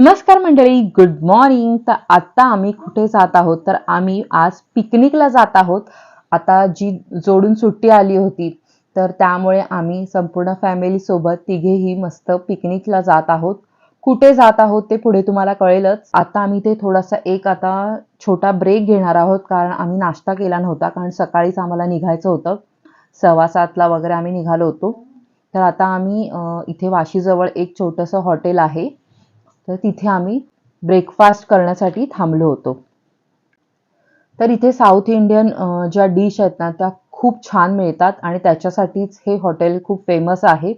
नमस्कार मंडळी good morning तर आता आम्ही कुठे जात आहोत? तर आम्ही आज पिकनिकला जात आहोत. आता जी जोडून सुट्टी आली होती तर त्यामुळे आम्ही संपूर्ण फॅमिलीसोबत तिघेही मस्त पिकनिकला जात आहोत. कुठे जात आहोत ते पुढे तुम्हाला कळेलच. आता आम्ही ते थोडासा एक आता छोटा ब्रेक घेणार आहोत कारण आम्ही नाश्ता केला नव्हता कारण सकाळीच आम्हाला निघायचं होतं. सव्वा सातला वगैरे आम्ही निघालो होतो. तर आता आम्ही इथे वाशीजवळ एक छोटंसं हॉटेल आहे. तर तिथे आम्ही ब्रेकफास्ट करण्यासाठी थांबलो होतो. तर इथे साऊथ इंडियन ज्या डिश आहेत ना त्या खूप छान मिळतात आणि त्याच्यासाठीच हे हॉटेल खूप फेमस आहे.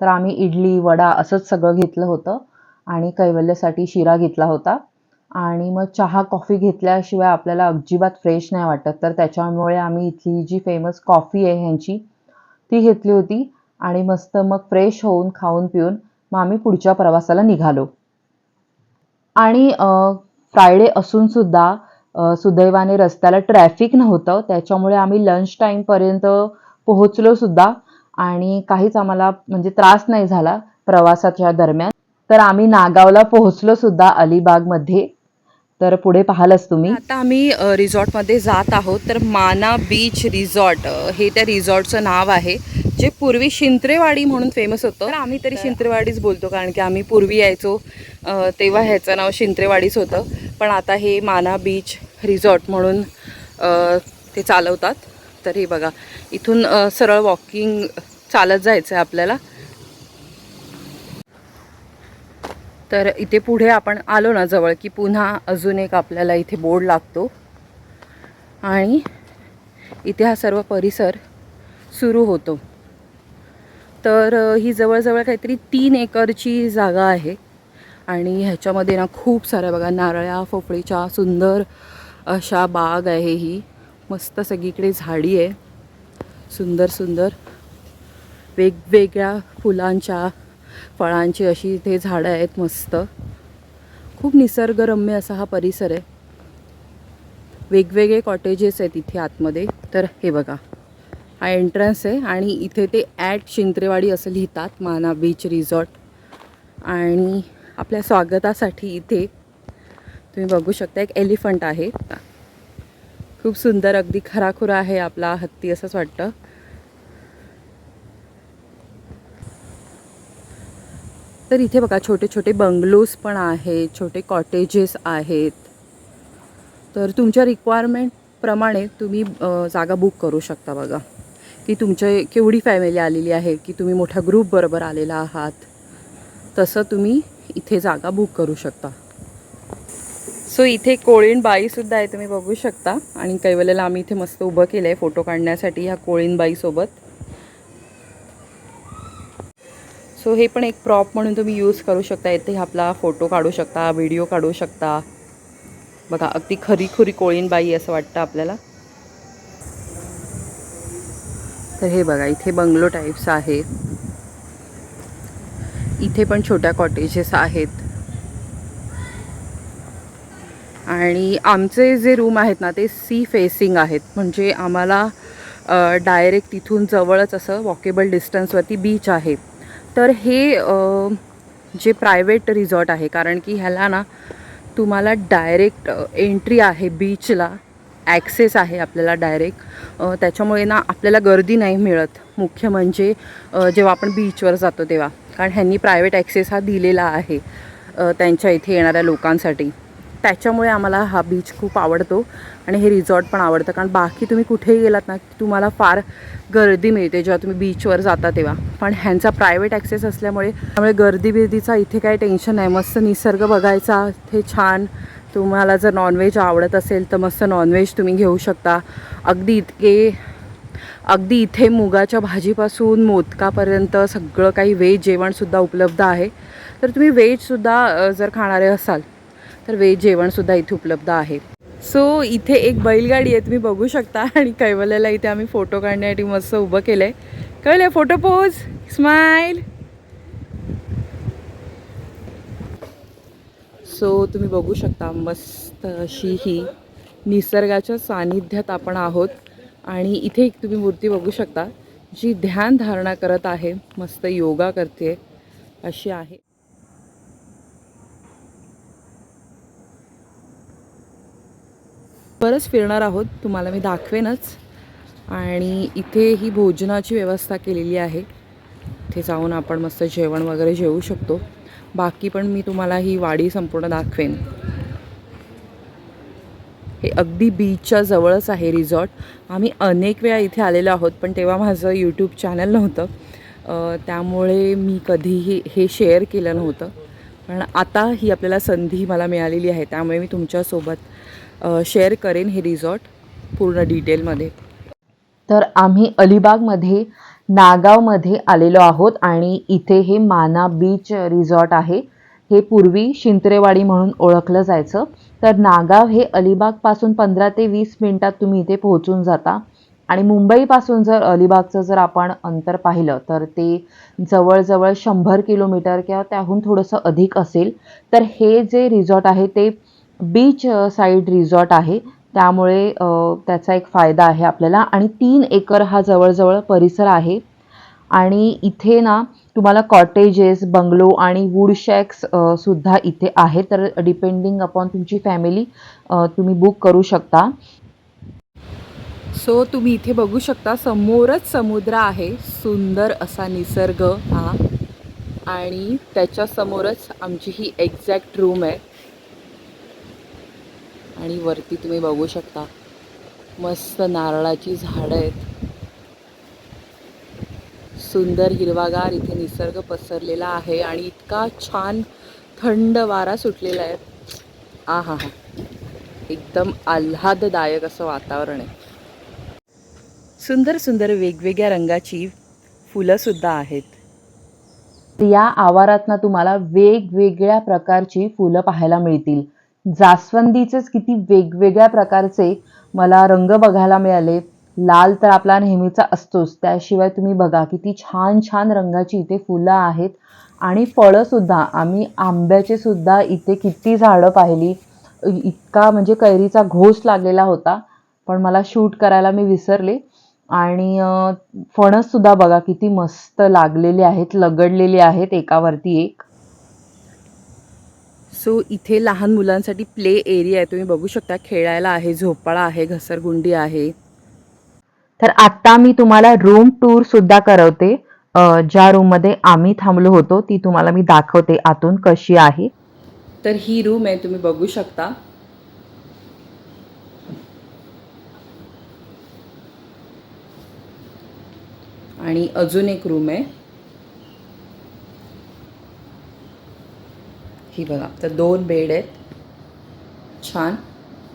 तर आम्ही इडली वडा असंच सगळं घेतलं होतं आणि कैवल्यसाठी शिरा घेतला होता. आणि मग चहा कॉफी घेतल्याशिवाय आपल्याला अजिबात फ्रेश नाही वाटत. तर त्याच्यामुळे आम्ही इथली जी फेमस कॉफी आहे ह्यांची ती घेतली होती आणि मस्त मग फ्रेश होऊन खाऊन पिऊन मग आम्ही पुढच्या प्रवासाला निघालो. आणि फ्रायडे असून सुद्धा सुदैवाने रस्त्याला ट्रॅफिक नव्हतं. त्याच्यामुळे आम्ही लंच टाईमपर्यंत पोहोचलो सुद्धा आणि काहीच आम्हाला म्हणजे त्रास नाही झाला प्रवासाच्या दरम्यान. तर आम्ही नागावला पोहोचलो सुद्धा अलिबागमध्ये. तर पुढे पाहालच तुम्ही. आता आम्ही अ, रिसॉर्टमध्ये जात आहोत. तर माना बीच रिसॉर्ट अ, हे त्या रिसॉर्टचं नाव आहे जे पूर्वी शिंत्रेवाडी म्हणून फेमस होतं. तर आम्ही तरी शिंत्रेवाडीच बोलतो कारण की आम्ही पूर्वी यायचो. तेव्हा ह्याचं नाव शिंत्रेवाडीच होतं. पण आता हे माना बीच रिझॉर्ट म्हणून ते चालवतात. तर हे बघा इथून सरळ वॉकिंग चालत जायचं आहे आपल्याला. तर इथे पुढे आपण आलो ना जवळ की पुन्हा अजून एक आपल्याला इथे बोर्ड लागतो. आणि इथे हा सर्व परिसर सुरू होतो. तर ही जवळजवळ काहीतरी तीन एकरची जागा आहे. आणि ह्याच्यामध्ये ना खूप साऱ्या बघा नारळ्या पोफळीच्या सुंदर अशा बाग आहे ही. मस्त सगळीकडे झाडी आहे. सुंदर सुंदर. वेगवेगळ्या फुलांच्या फळांची अशी इथे झाडं आहेत मस्त. खूप निसर्गरम्य असा हा परिसर आहे. वेगवेगळे कॉटेजेस आहेत इथे आतमध्ये. तर हे बघा हा एंट्रन्स आहे आणि इथे ते ॲट शिंत्रेवाडी असं लिहितात माना बीच रिझॉर्ट आणि आपल्या स्वागतासाठी इथे. तुम्ही बघू शकता एक एलिफंट आहे. खूप सुंदर अगदी खराखुरा आहे आपला हत्ती असंच वाटतं. तर इथे बघा छोटे छोटे बंगलोज पण आहेत छोटे कॉटेजेस आहेत. तर तुमच्या रिक्वायरमेंटप्रमाणे तुम्ही जागा बुक करू शकता बघा. की तुमचे केवढी फॅमिली आलेली आहे की तुम्ही मोठ्या ग्रुपबरोबर आलेला आहात. तसं तुम्ही इथे जागा बुक करू शकता. सो इथे कोळीण बाईसुद्धा आहे तुम्ही बघू शकता. आणि कैवल्याला आम्ही इथे मस्त उभं केलं आहे फोटो काढण्यासाठी ह्या कोळीण बाईसोबत सो हे पण एक प्रॉप म्हणून तुम्ही यूज करू शकता. इथे आपला फोटो काढू शकता व्हिडिओ काढू शकता. बघा अगदी खरी खुरी कोळीण बाई असं वाटतं आपल्याला. तर हे बघा इथे बंगलो टाईप्स आहे. इथे पण छोट्या कॉटेजेस आहेत. आणि आमचे जे रूम आहेत ना ते सी फेसिंग आहेत. म्हणजे आम्हाला डायरेक्ट तिथून जवळच असं वॉकेबल डिस्टन्सवरती बीच आहे. तर हे जे प्रायव्हेट रिसॉर्ट आहे कारण की ह्याला ना तुम्हाला डायरेक्ट एंट्री आहे बीचला. ॲक्सेस आहे आपल्याला डायरेक्ट. त्याच्यामुळे ना आपल्याला गर्दी नाही मिळत. मुख्य म्हणजे जेव्हा आपण बीचवर जातो तेव्हा. कारण ह्यांनी प्रायव्हेट ॲक्सेस हा दिलेला आहे त्यांच्या इथे येणाऱ्या लोकांसाठी. त्याच्यामुळे आम्हाला हा बीच खूप आवडतो आणि हे रिझॉर्ट पण आवडतं. कारण बाकी तुम्ही कुठेही गेलात ना की तुम्हाला फार गर्दी मिळते जेव्हा तुम्ही बीचवर जाता तेव्हा. पण ह्यांचा प्रायव्हेट ॲक्सेस असल्यामुळे त्यामुळे गर्दी बिर्दीचा इथे काही टेन्शन नाही. मस्त निसर्ग बघायचा इथे छान. तुम्हाला जर नॉनव्हेज आवडत असेल तर मस्त नॉनव्हेज तुम्ही घेऊ शकता. अगदी इतके अगदी इथे मुगाच्या भाजीपासून मोदकापर्यंत सगळं काही व्हेज जेवणसुद्धा उपलब्ध आहे. तर तुम्ही व्हेजसुद्धा जर खाणारे असाल तर व्हेज जेवणसुद्धा इथे उपलब्ध आहे. सो इथे एक बैलगाडी आहे तुम्ही बघू शकता. आणि कैवल्याला इथे आम्ही फोटो काढण्यासाठी मस्त उभं केलं आहे कळलं फोटो पोज स्माईल सो तुम्ही बघू शकता मस्त अशी ही निसर्गाच्या सानिध्यात आपण आहोत. आणि इथे एक तुम्ही मूर्ती बघू शकता जी ध्यान धारणा करत आहे मस्त योगा करते अशी आहे. बरंच फिरणार आहोत तुम्हाला मी दाखवेनच. आणि इथे ही भोजनाची व्यवस्था केलेली आहे. इथे जाऊन आपण मस्त जेवण वगैरे जेवू शकतो. बाकी पण मी तुम्हाला ही वाडी संपूर्ण दाखवेन. हे अगदी बीचच्या जवळच आहे रिझॉर्ट आम्ही अनेक वेळा इथे आलेलो आहोत पण तेव्हा माझं यूट्यूब चॅनल नव्हतं. त्यामुळे मी कधीही हे शेअर केलं नव्हतं. पण आता ही आपल्याला संधी मला मिळालेली आहे त्यामुळे मी तुमच्यासोबत शेअर करेन हे रिझॉर्ट पूर्ण डिटेलमध्ये तर आम्ही अलिबागमध्ये नागावमध्ये आलेलो आहोत आणि इथे हे माना बीच रिसॉर्ट आहे. हे पूर्वी शिंत्रेवाडी म्हणून ओळखलं जायचं. तर नागाव हे अलिबागपासून पंधरा ते वीस मिनटात तुम्ही इथे पोहोचून जाता. आणि मुंबईपासून जर अलिबागचं जर आपण अंतर पाहिलं तर ते जवळजवळ शंभर किलोमीटर किंवा त्याहून थोडंसं अधिक असेल. तर हे जे रिझॉर्ट आहे ते बीच साईड रिझॉर्ट आहे. त्यामुळे त्याचा एक फायदा आहे आपल्याला. आणि तीन एकर हा जवळजवळ परिसर आहे. आणि इथे ना तुम्हाला कॉटेजेस बंगलो आणि वूड शॅक्स सुद्धा इथे आहेत. तर डिपेंडिंग अपॉन तुमची फॅमिली तुम्ही बुक करू शकता. सो तुम्ही इथे बघू शकता समोरच समुद्र आहे. सुंदर असा निसर्ग हा. आणि त्याच्या समोरच आमची ही एक्झॅक्ट रूम आहे. आणि वरती तुम्ही बघू शकता मस्त नारळाची झाडं आहेत. सुंदर हिरवागार इथे निसर्ग पसरलेला आहे आणि इतका छान थंड वारा सुटलेला आहे. आ हा हा. एकदम आल्हाददायक असं वातावरण आहे. सुंदर सुंदर वेगवेगळ्या रंगाची फुलंसुद्धा आहेत. या आवारातनं तुम्हाला वेगवेगळ्या प्रकारची फुलं पाहायला मिळतील. जास्वंदीचेच किती वेगवेगळ्या प्रकारचे मला रंग बघायला मिळाले लाल तर आपला नेहमीचा असतोच. त्याशिवाय तुम्ही बघा किती छान छान रंगाची इथे फुलं आहेत. आणि फळं सुद्धा. आम्ही आंब्याचे सुद्धा इथे किती झाडं पाहिली. इतका म्हणजे कैरीचा घोस लागलेला होता. पण मला शूट करायला मी विसरले. आणि फणससुद्धा फणस सुद्धा बघा किती मस्त लागलेले आहेत लगडलेले आहेत. एकावरती एक. सो इथे लहान मुलांसाठी प्ले एरिया आहे. तुम्ही बघू शकता खेळायला आहे झोपाळा आहे घसरगुंडी आहे. तर आत्ता मी तुम्हाला रूम टूर सुद्धा करवते. ज्या रूममध्ये आम्ही थांबलो होतो ती तुम्हाला मी दाखवते आतून कशी आहे. तर ही रूम आहे तुम्ही बघू शकता. आणि अजून एक रूम आहे. ही बघा तर दोन बेड आहेत. छान.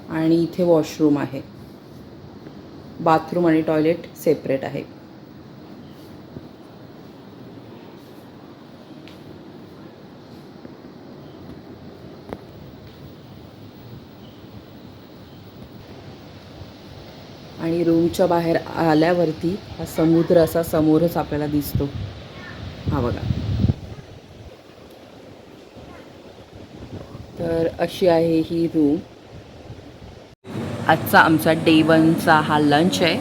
आणि इथे वॉशरूम आहे. बाथरूम आणि टॉयलेट सेपरेट आहे. आणि रूमच्या बाहेर आल्यावरती हा समुद्र असा समोरच आपल्याला दिसतो. हा बघा. तर अशी आहे ही रूम. आजचा आमचा डे वनचा हा लंच आहे.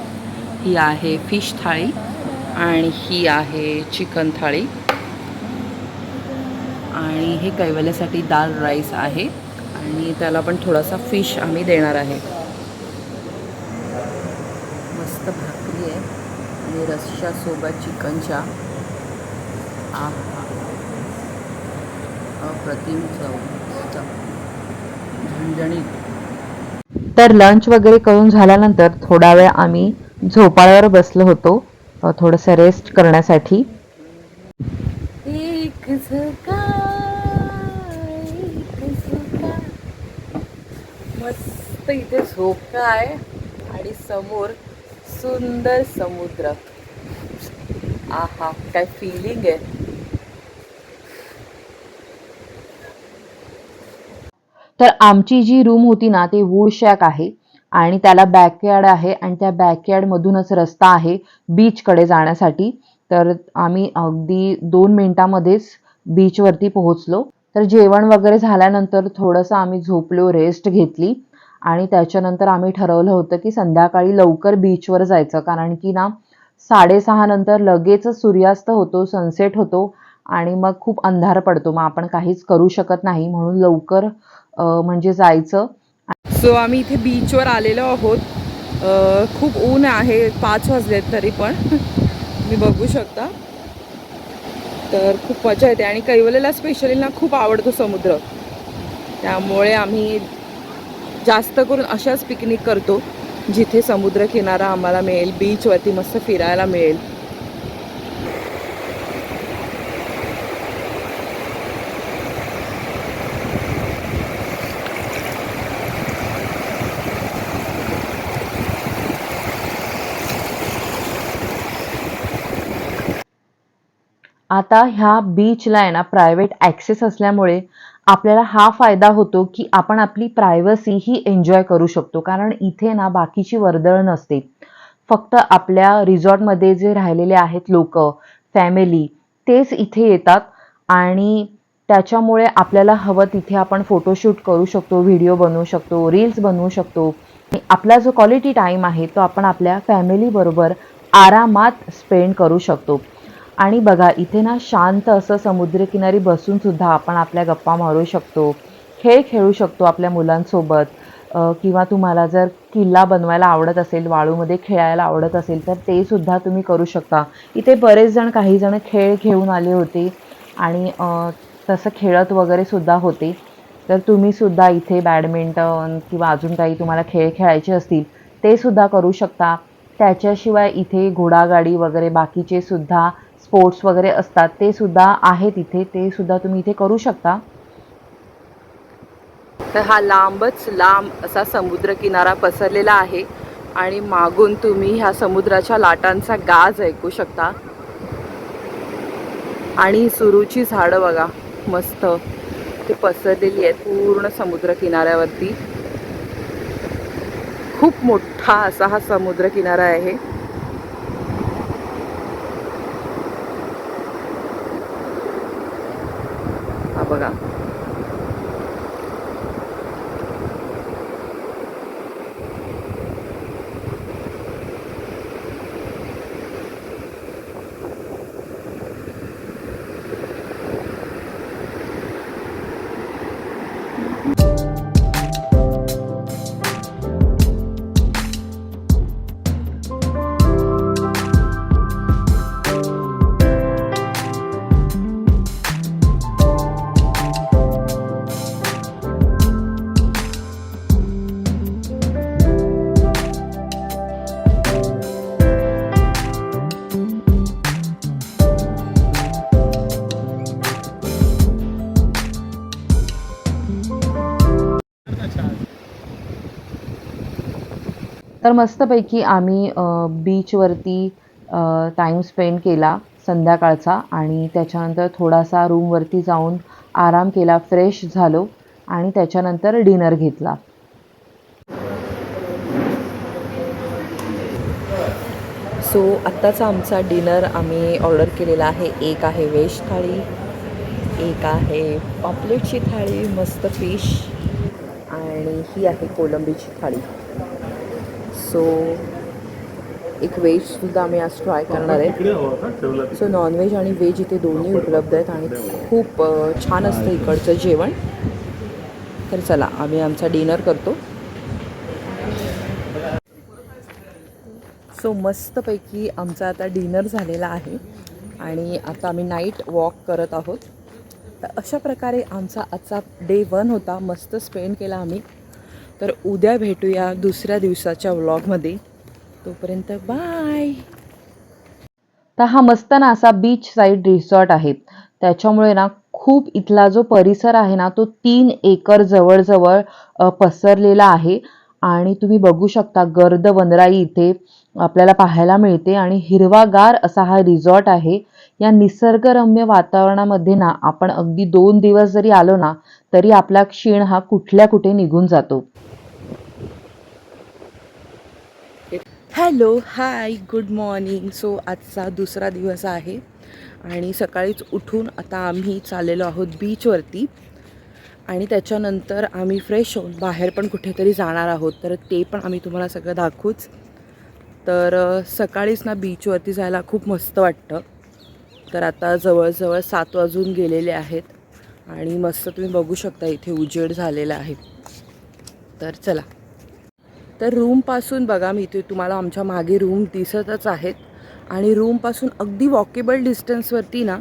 ही आहे फिश थाळी आणि ही आहे चिकन थाळी. आणि हे कैवल्यासाठी दाल राईस आहे. आणि त्याला पण थोडासा फिश आम्ही देणार आहे. मस्त भाकरी आहे. आणि रश्श्यासोबत चिकनच्या आहा. अप्रतिम चव. झणझणीत. तर लंच वगैरे करून झाल्यानंतर थोडा वेळ आम्ही झोपाळ्यावर बसलो होतो थोडंसं रेस्ट करण्यासाठी. एक झोका मस्त इथे झोका आहे आणि समोर सुंदर समुद्र. आहा काय फिलिंग आहे. तर आमची जी रूम होती ना ते वूड शॅक आहे आणि त्याला बॅकयार्ड आहे आणि त्या बॅकयार्डमधूनच रस्ता आहे बीचकडे जाण्यासाठी. तर आम्ही अगदी दोन मिनिटामध्येच बीचवरती पोहोचलो. तर जेवण वगैरे झाल्यानंतर थोडंसं आम्ही झोपलो रेस्ट घेतली आणि त्याच्यानंतर आम्ही ठरवलं होतं की संध्याकाळी लवकर बीचवर जायचं. कारण की ना साडेसहा नंतर लगेचच सूर्यास्त होतो सनसेट होतो आणि मग खूप अंधार पडतो. मग आपण काहीच करू शकत नाही. म्हणून लवकर म्हणजे जायचं. सो आम्ही इथे बीचवर आलेलो आहोत. खूप ऊन आहे पाच वाजलेत तरी पण. मी बघू शकता. तर खूप मजा येते. आणि कैवलेला स्पेशली ना खूप आवडतो समुद्र. त्यामुळे आम्ही जास्त करून अशाच पिकनिक करतो जिथे समुद्र किनारा आम्हाला मिळेल बीचवरती मस्त फिरायला मिळेल. आता ह्या बीचला आहे ना प्रायव्हेट ॲक्सेस असल्यामुळे आपल्याला हा फायदा होतो की आपण आपली प्रायव्हसी ही एन्जॉय करू शकतो. कारण इथे ना बाकीची वर्दळ नसते. फक्त आपल्या रिसॉर्टमध्ये जे राहिलेले आहेत लोक फॅमिली तेच इथे येतात. आणि त्याच्यामुळे आपल्याला हवं तिथे आपण फोटोशूट करू शकतो व्हिडिओ बनवू शकतो रील्स बनवू शकतो. आपला जो क्वालिटी टाईम आहे तो आपण आपल्या फॅमिलीबरोबर आरामात स्पेंड करू शकतो. आणि बघा इथे ना शांत असं समुद्रकिनारी बसूनसुद्धा आपण आपल्या गप्पा मारू शकतो खेळ खेळू शकतो आपल्या मुलांसोबत. किंवा तुम्हाला जर किल्ला बनवायला आवडत असेल वाळूमध्ये खेळायला आवडत असेल तर ते सुद्धा तुम्ही करू शकता. इथे बरेच जण काही जण खेळ घेऊन आले होते आणि तसं खेळत वगैरे सुद्धा होते. तर तुम्ही सुद्धा इथे बॅडमिंटन किंवा अजून काही तुम्हाला खेळ खेळायचे असतील ते सुद्धा करू शकता. त्याच्याशिवाय इथे घोडागाडी वगैरे बाकीचे सुद्धा स्पोर्ट्स वगैरे असतात ते सुद्धा आहेत इथे ते सुद्धा तुम्ही इथे करू शकता. तर हा लांबच लांब असा समुद्र किनारा पसरलेला आहे आणि मागून तुम्ही ह्या समुद्राच्या लाटांचा गाज ऐकू शकता. आणि सुरूची झाडं बघा मस्त. ते पसरलेली आहेत पूर्ण समुद्र किनाऱ्यावरती खूप मोठा असा हा समुद्र किनारा आहे. हा बघा तर मस्तपैकी आम्ही बीचवरती टाईम स्पेंड केला संध्याकाळचा आणि त्याच्यानंतर थोडासा रूमवरती जाऊन आराम केला फ्रेश झालो आणि त्याच्यानंतर डिनर घेतला. सो आत्ताचा आमचा डिनर आम्ही ऑर्डर केलेला आहे. एक आहे व्हेज थाळी एक आहे पॉपलेटची थाळी मस्त फिश आणि ही आहे कोलंबीची थाळी. सो एक व्हेजसुद्धा आम्ही आज ट्राय करणार आहे. सो नॉनव्हेज आणि व्हेज इथे दोन्ही उपलब्ध आहेत आणि खूप छान असतं इकडचं जेवण. तर चला आम्ही आमचा डिनर करतो. सो मस्तपैकी आमचा आता डिनर झालेला आहे आणि आता आम्ही नाईट वॉक करत आहोत. तर अशा प्रकारे आमचा आजचा डे वन होता. मस्त स्पेंड केला आम्ही. तर उद्या भेटूया दुसऱ्या दिवसाच्या व्लॉगमध्ये. तोपर्यंत बाय. तर हा मस्त ना असा बीच साईड रिसॉर्ट आहे. त्याच्यामुळे ना खूप इथला जो परिसर आहे ना तो तीन एकर जवळजवळ पसरलेला आहे. आणि तुम्ही बघू शकता गर्द वनराई इथे आपल्याला पाहायला मिळते. आणि हिरवागार असा हा रिसॉर्ट आहे. या निसर्गरम्य वातावरणामध्ये ना आपण अगदी दोन दिवस जरी आलो ना तरी आपला क्षीण हा कुठल्या कुठे निघून जातो. Hello hi good morning. So आजचा दुसरा दिवस आहे आणि सकाळीच उठून आता आम्ही चाललेलो आहोत बीचवरती आणि त्याच्यानंतर आम्ही फ्रेश होऊन बाहेर पण कुठेतरी जाणार आहोत. तर ते पण आम्ही तुम्हाला सगळं दाखवूच. तर सकाळीच ना बीचवरती जायला खूप मस्त वाटतं. तर आता जवळजवळ सात वाजून गेलेले आहेत. आणि मस्त तुम्ही बघू शकता इथे उजेड झालेला आहे. तर चला. तर रूमपासून बघा मी इथे तुम्हाला आमच्या मागे रूम दिसतच आहेत. आणि रूमपासून अगदी वॉकेबल डिस्टन्सवरती ना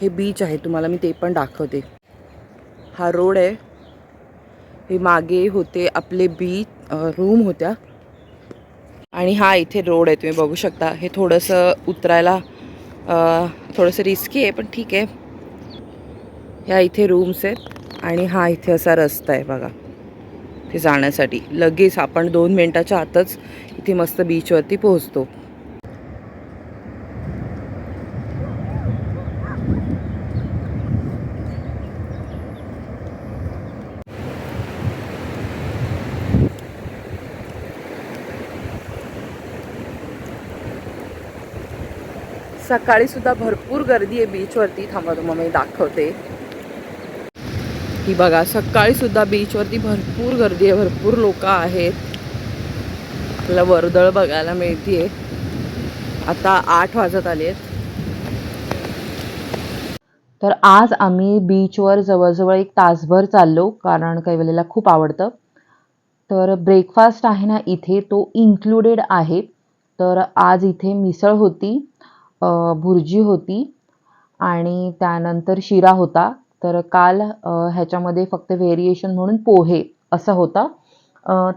हे बीच आहे तुम्हाला मी ते पण दाखवते. हा रोड आहे. हे मागे होते आपले बीच रूम होत्या. आणि हा इथे रोड आहे तुम्ही बघू शकता. हे थोडंसं उतरायला थोडंसं रिस्की आहे पण ठीक आहे. ह्या इथे रूम्स आहेत आणि हा इथे असा रस्ता आहे बघा. ते जाण्यासाठी. लगेच आपण दोन मिनटाच्या आतच इथे मस्त बीचवरती पोहोचतो. सकाळी सुद्धा भरपूर गर्दी आहे बीचवरती थांबा तुम्हाला मी दाखवते. ही बघा सकाळी सुद्धा बीचवरती भरपूर गर्दी आहे भरपूर लोक आहेत. आपल्याला वर्दळ बघायला मिळतीये. आता आठ वाजत आले आहेत तर आज आम्ही बीचवर जवळजवळ एक तासभर चाललो कारण काही वेळेला खूप आवडतं. तर ब्रेकफास्ट आहे ना इथे तो इन्क्लुडेड आहे. तर आज इथे मिसळ होती. भुर्जी होती आणि त्यानंतर शिरा होता. तर काल ह्याच्यामध्ये फक्त व्हेरिएशन म्हणून पोहे असं होतं.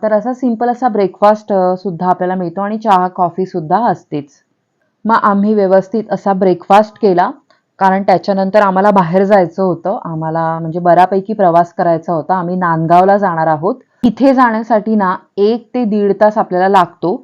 तर असा सिंपल असा ब्रेकफास्ट सुद्धा आपल्याला मिळतो आणि चहा कॉफीसुद्धा असतेच. मग आम्ही व्यवस्थित असा ब्रेकफास्ट केला. कारण त्याच्यानंतर आम्हाला बाहेर जायचं होतं. आम्हाला म्हणजे बऱ्यापैकी प्रवास करायचा होता. आम्ही नांदगावला जाणार आहोत. तिथे जाण्यासाठी ना एक ते दीड तास आपल्याला लागतो.